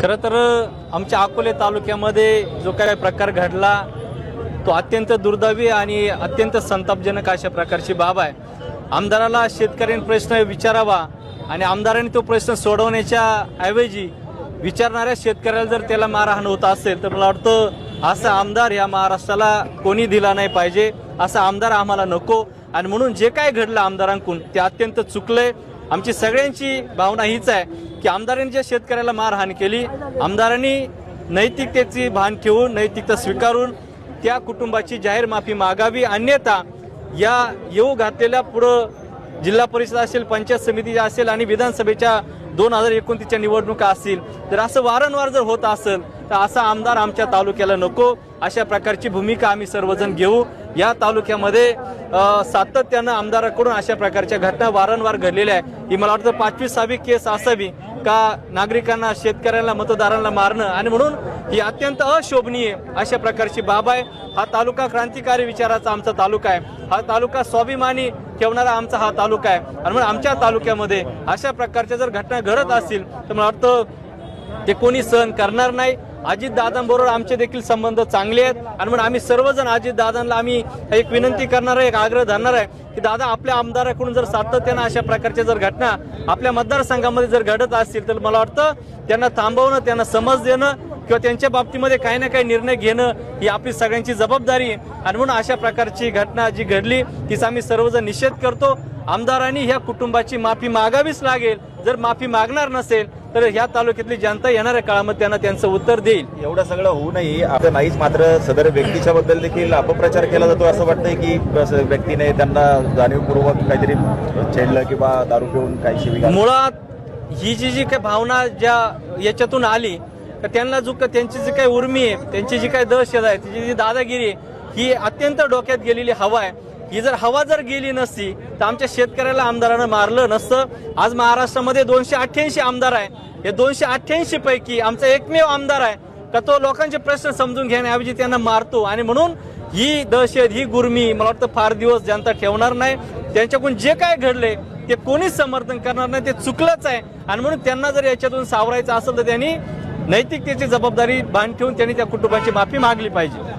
खरं तर आमच्या अकोले तालुक्यामध्ये जो काय प्रकार घडला तो अत्यंत दुर्दैवी आणि अत्यंत संतापजनक अशा प्रकारची बाब आहे. आमदाराला शेतकऱ्यांनी प्रश्न विचारावा आणि आमदारांनी तो प्रश्न सोडवण्याच्या ऐवजी विचारणाऱ्या शेतकऱ्याला जर त्याला मारहाण होत असेल तर मला वाटतं असा आमदार या महाराष्ट्राला कोणी दिला नाही पाहिजे असा आमदार आम्हाला नको. आणि म्हणून जे काय घडलं आमदारांकडून ते अत्यंत चुकलंय. आमची सगळ्यांची भावना हीच आहे की आमदारांनी ज्या शेतकऱ्याला मारहाण केली आमदारांनी नैतिकतेची भान ठेवून नैतिकता स्वीकारून त्या कुटुंबाची जाहीर माफी मागावी अन्यथा या येऊ घातलेल्या पुढं जिल्हा परिषद असेल पंचायत समिती असेल आणि विधानसभेच्या दोन हजार एकोणतीसच्या निवडणुका असतील तर असं वारंवार जर होत असेल तर असा आमदार आमच्या तालुक्याला नको. अशा प्रकारची भूमिका आम्ही सर्वजण घेऊ. या तालुक्यामध्ये सातत्यानं आमदाराकडून अशा प्रकारच्या घटना वारंवार घडलेल्या आहे ही मला वाटतं पाचवी सहावी केस असावी का नागरिकांना शेतकऱ्यांना मतदारांना मारणं. आणि म्हणून ही अत्यंत अशोभनीय अशा प्रकारची बाब आहे. हा तालुका क्रांतिकारी विचाराचा आमचा तालुका आहे. हा तालुका स्वाभिमानी ठेवणारा आमचा हा तालुका आहे. आणि म्हणून आमच्या तालुक्यामध्ये अशा प्रकारच्या जर घटना घडत असतील तर मला वाटतं ते कोणी सहन करणार नाही. अजित दादांबरोबर आमचे देखील संबंध चांगले आहेत. आणि म्हणून आम्ही सर्वजण अजित दादांना आम्ही एक विनंती करणार आहे एक आग्रह धरणार आहे की दादा आपल्या आमदाराकडून जर सातत्यानं अशा प्रकारच्या जर घटना आपल्या मतदारसंघामध्ये जर घडत असतील तर मला वाटतं त्यांना थांबवणं त्यांना समज देणं किंवा त्यांच्या बाबतीमध्ये काही ना काही निर्णय घेणं ही आपली सगळ्यांची जबाबदारी आहे. आणि म्हणून अशा प्रकारची घटना जी घडली तिचा आम्ही सर्वजण निषेध करतो. आमदारांनी ह्या कुटुंबाची माफी मागावीच लागेल. जर माफी मागणार नसेल तर ह्या तालुक्यातली जनता येणाऱ्या काळामध्ये त्यांना त्यांचं उत्तर देईल. एवढं सगळं होऊनही आता नाहीच मात्र सदर व्यक्तीच्या बद्दल देखील अपप्रचार केला जातो असं वाटतंय की व्यक्तीने त्यांना जाणीवपूर्वक काहीतरी छेडलं किंवा दारू पिऊन काही शिवी मुळात ही जी जी काही भावना ज्या याच्यातून आली तर त्यांना जो त्यांची जी काही उर्मी आहे त्यांची जी काही दहशत आहे तिची जी दादागिरी आहे ही अत्यंत डोक्यात गेलेली हवा आहे. ही जर हवा जर गेली नसती तर आमच्या शेतकऱ्याला आमदारानं मारलं नसतं. आज महाराष्ट्रामध्ये दोनशे अठ्ठ्याऐंशी आमदार आहे. या दोनशे अठ्ठ्याऐंशी पैकी आमचा एकमेव आमदार आहे. का तो लोकांचे प्रश्न समजून घेण्याऐवजी त्यांना मारतो. आणि म्हणून ही दहशत ही गुरमी मला वाटतं फार दिवस जनता ठेवणार नाही. त्यांच्याकडून जे काय घडले ते कोणीच समर्थन करणार नाही. ते चुकलंच आहे. आणि म्हणून त्यांना जर याच्यातून सावरायचं असेल तर त्यांनी नैतिकतेची जबाबदारी बांध ठेवून त्यांनी त्या कुटुंबाची माफी मागली पाहिजे.